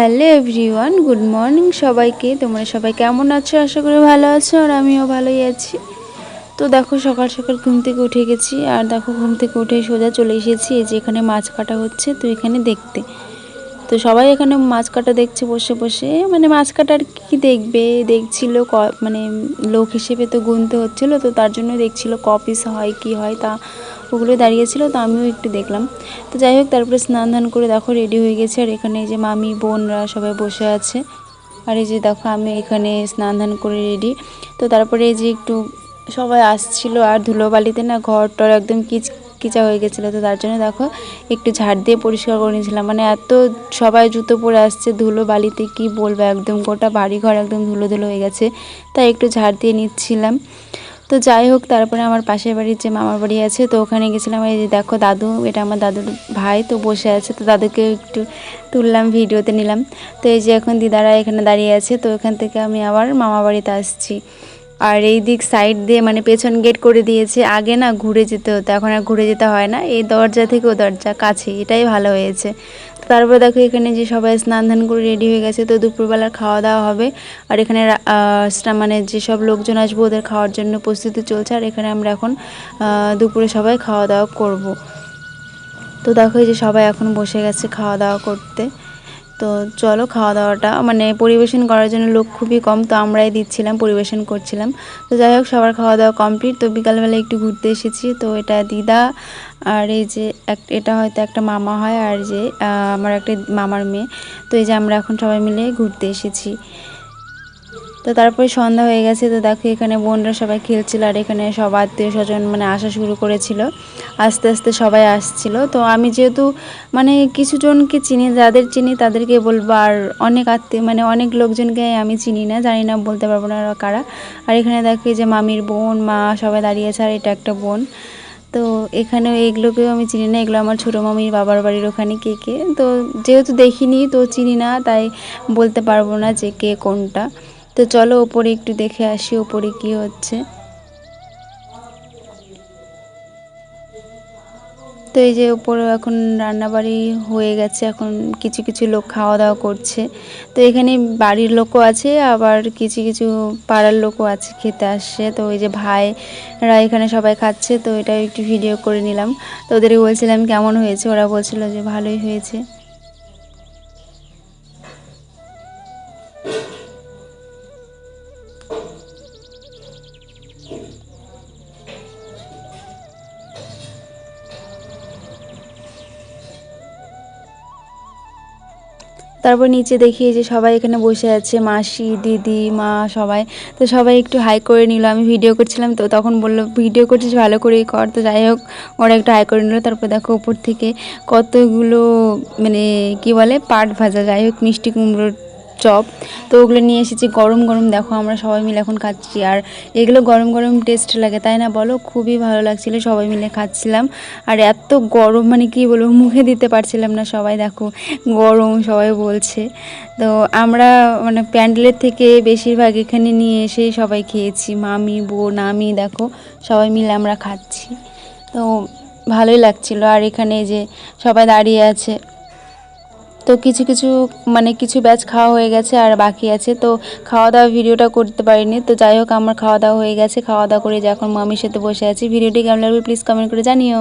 Hello everyone, good morning সবাইকে। তোমরা সবাই কেমন আছো? আশা করি ভালো আছো আর আমিও ভালোই আছি। তো দেখো, সকাল সকাল ঘুম থেকে উঠে গেছি। আর দেখো, ঘুম থেকে উঠে সোজা চলে এসেছি। এই যে এখানে মাছ কাটা হচ্ছে, তো এখানে দেখতে। তো সবাই এখানে মাছ কাটা দেখছে বসে বসে। মানে মাছ কাটার কি দেখবে? দেখছিল ক মানে লোক হিসেবে তো গুনতে হচ্ছিল, তো তার জন্য দেখছিল ক পিস হয়, কি হয়, তা ওগুলো দাঁড়িয়েছিল, তো আমিও একটু দেখলাম। তো যাই হোক, তারপরে স্নান ধান করে দেখো, রেডি হয়ে গেছে। আর এখানে এই যে মামি, বোনরা সবাই বসে আছে। আর এই যে দেখো, আমি এখানে স্নান ধান করে রেডি। তো তারপরে এই যে একটু সবাই আসছিল, আর ধুলোবালিতে না ঘর টর একদম কিচ কিচা হয়ে গেছিল তো তার জন্য দেখো একটু ঝাড় দিয়ে পরিষ্কার করে নিয়েছিলাম। মানে এত সবাই জুতো পরে আসছে, ধুলো বালিতে কি বলব একদম গোটা বাড়ি ঘর একদম ধুলো ধুলো হয়ে গেছে, তাই একটু ঝাড় দিয়ে নিচ্ছিলাম। তো যাই হোক, তারপরে আমার পাশের বাড়ির যে মামার বাড়ি আছে, তো ওখানে গেছিলাম, এই যে দেখো দাদু, এটা আমার দাদুর ভাই তো বসে আছে, তো দাদুকে একটু তুললাম, ভিডিওতে নিলাম। তো এই যে এখন দিদারা এখানে দাঁড়িয়ে আছে, তো এখান থেকে আমি আবার মামা বাড়িতে আসছি। আর এই দিক সাইড দিয়ে মানে পেছন গেট করে দিয়েছে। আগে না ঘুরে যেতে হতো, এখন আর ঘুরে যেতে হয় না। এই দরজা থেকে ও দরজা কাছে এটাই ভালো হয়েছে। তারপর দেখো এখানে যে সবাই স্নান ধান করে রেডি হয়ে গেছে, তো দুপুরবেলার খাওয়া দাওয়া হবে। আর এখানে মানে যেসব লোকজন আসব ওদের খাওয়ার জন্য প্রস্তুতি চলছে। আর এখানে আমরা এখন দুপুরে সবাই খাওয়া দাওয়া করব। তো দেখো যে সবাই এখন বসে গেছে খাওয়া দাওয়া করতে। তো চলো খাওয়া দাওয়াটা মানে পরিবেশন করার জন্য লোক খুবই কম, তো আমরাই দিচ্ছিলাম, পরিবেশন করছিলাম। তো যাই হোক, সবার খাওয়া দাওয়া কমপ্লিট তো বিকালবেলা একটু ঘুরতে এসেছি। তো এটা দিদা আর এই যে এক, এটা হয়তো একটা মামা হয়, আর যে আমার একটা মামার মেয়ে। তো এই যে আমরা এখন সবাই মিলে ঘুরতে এসেছি। তো তারপরে সন্ধ্যা হয়ে গেছে, তো দেখো এখানে বোনরা সবাই খেলছিল আর এখানে সব আত্মীয় স্বজন মানে আসা শুরু করেছিল। আস্তে আস্তে সবাই আসছিল। তো আমি যেহেতু মানে কিছু জনকে চিনি, যাদের চিনি তাদেরকে বলব আর অনেক আত্মীয় মানে অনেক লোকজনকে আমি চিনি না, জানি না, বলতে পারব না কারা। আর এখানে দেখো যে মামির বোন, মা সবাই দাঁড়িয়েছে আর এটা একটা বোন। তো এখানেও এগুলোকেও আমি চিনি না, এগুলো আমার ছোটো মামির বাবার বাড়ির ওখানে কে কে। তো যেহেতু দেখিনি, তো চিনি না, তাই বলতে পারব না যে কে কোনটা। তো চলো ওপরে একটু দেখে আসি ওপরে কি হচ্ছে। তো এই যে উপরে এখন রান্নাবাড়ি হয়ে গেছে, এখন কিছু কিছু লোক খাওয়া দাওয়া করছে। তো এখানে বাড়ির লোকও আছে, আবার কিছু কিছু পাড়ার লোকও আছে খেতে আসছে। তো ওই যে ভাইরা এখানে সবাই খাচ্ছে, তো এটা একটু ভিডিও করে নিলাম। তো ওদেরকে বলছিলাম কেমন হয়েছে? ওরা বলছিল যে ভালোই হয়েছে। তারপর নিচে দেখি যে সবাই এখানে বসে আছে, মাসি, দিদি, মা, সবাই। তো সবাই একটু হাই করে নিল। আমি ভিডিও করছিলাম তো তখন বলল ভিডিও করছিস, ভালো করেই কর। তো যাই হোক, ওরা একটু হাই করে নিল। তারপর দেখো উপর থেকে কতগুলো মানে কি বলে, পাট ভাজা। যাই হোক, মিষ্টি কুমড়োর চপ। তো ওগুলো নিয়ে এসেছি, গরম গরম দেখো আমরা সবাই মিলে এখন খাচ্ছি। আর এগুলো গরম গরম টেস্ট লাগে, তাই না বলো? খুবই ভালো লাগছিল, সবাই মিলে খাচ্ছিলাম। আর এত গরম মানে কি বলব, মুখে দিতে পারছিলাম না সবাই, দেখো। গরম, সবাই বলছে। তো আমরা মানে প্যান্ডেলের থেকে বেশিরভাগ এখানে নিয়ে এসেই সবাই খেয়েছি। মামি, বোন, আমি, দেখো, সবাই মিলে আমরা খাচ্ছি। তো ভালোই লাগছিল। আর এখানে যে সবাই দাঁড়িয়ে আছে তো কিছু কিছু মানে কিছু ব্যাচ খাওয়া হয়ে গেছে আর বাকি আছে। তো খাওয়া দাওয়া ভিডিওটা করতে পারিনি। তো যাই হোক, আমার খাওয়া দাওয়া হয়ে গেছে। খাওয়া দাওয়া করে যে এখন মামির সাথে বসে আছি। ভিডিওটি কেমন লাগবে প্লিজ কমেন্ট করে জানিও।